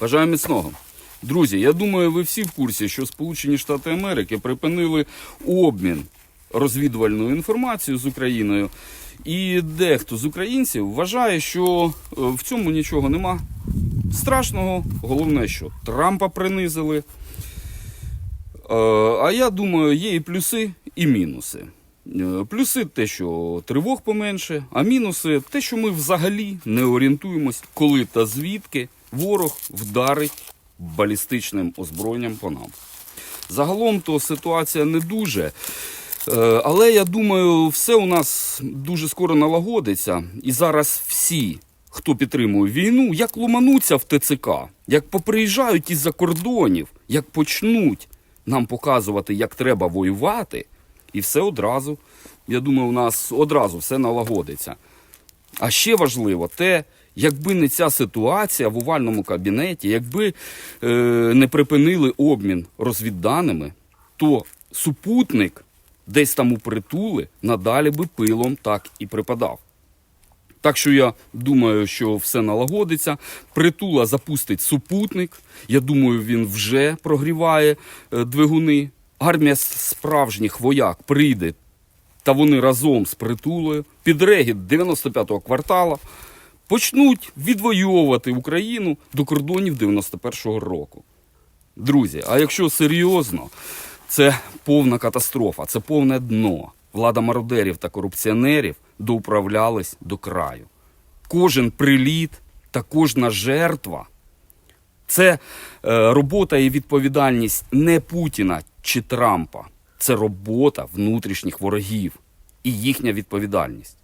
Бажаю міцного. Друзі, я думаю, ви всі в курсі, що Сполучені Штати Америки припинили обмін розвідувальною інформацією з Україною. І дехто з українців вважає, що е, в цьому нічого нема страшного. Головне, що Трампа принизили. Е, А я думаю, є і плюси, і мінуси. Е, Плюси те, що тривог поменше, а мінуси те, що ми взагалі не орієнтуємось, коли та звідки ворог вдарить балістичним озброєнням по нам. Загалом то ситуація не дуже. Е, Але я думаю, все у нас дуже скоро налагодиться. І зараз всі, хто підтримує війну, як ломануться в ТЦК, як поприїжджають із-за кордонів, як почнуть нам показувати, як треба воювати, і все одразу. Я думаю, у нас одразу все налагодиться. А ще важливо те, якби не ця ситуація в овальному кабінеті, якби е, не припинили обмін розвідданими, то супутник десь там у притули надалі би пилом так і припадав. Так що я думаю, що все налагодиться. Притула запустить супутник. Я думаю, він вже прогріває е, двигуни. Армія справжніх вояк прийде, та вони разом з притулою під регіт 95-го квартала почнуть відвоювати Україну до кордонів 91-го року. Друзі, а якщо серйозно, це повна катастрофа, це повне дно. Влада мародерів та корупціонерів доуправлялись до краю. Кожен приліт та кожна жертва це е, робота і відповідальність не Путіна чи Трампа. Це робота внутрішніх ворогів і їхня відповідальність.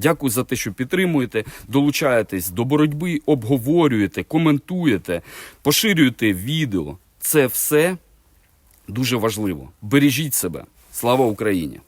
Дякую за те, що підтримуєте, долучаєтесь до боротьби, обговорюєте, коментуєте, поширюєте відео. Це все дуже важливо. Бережіть себе. Слава Україні!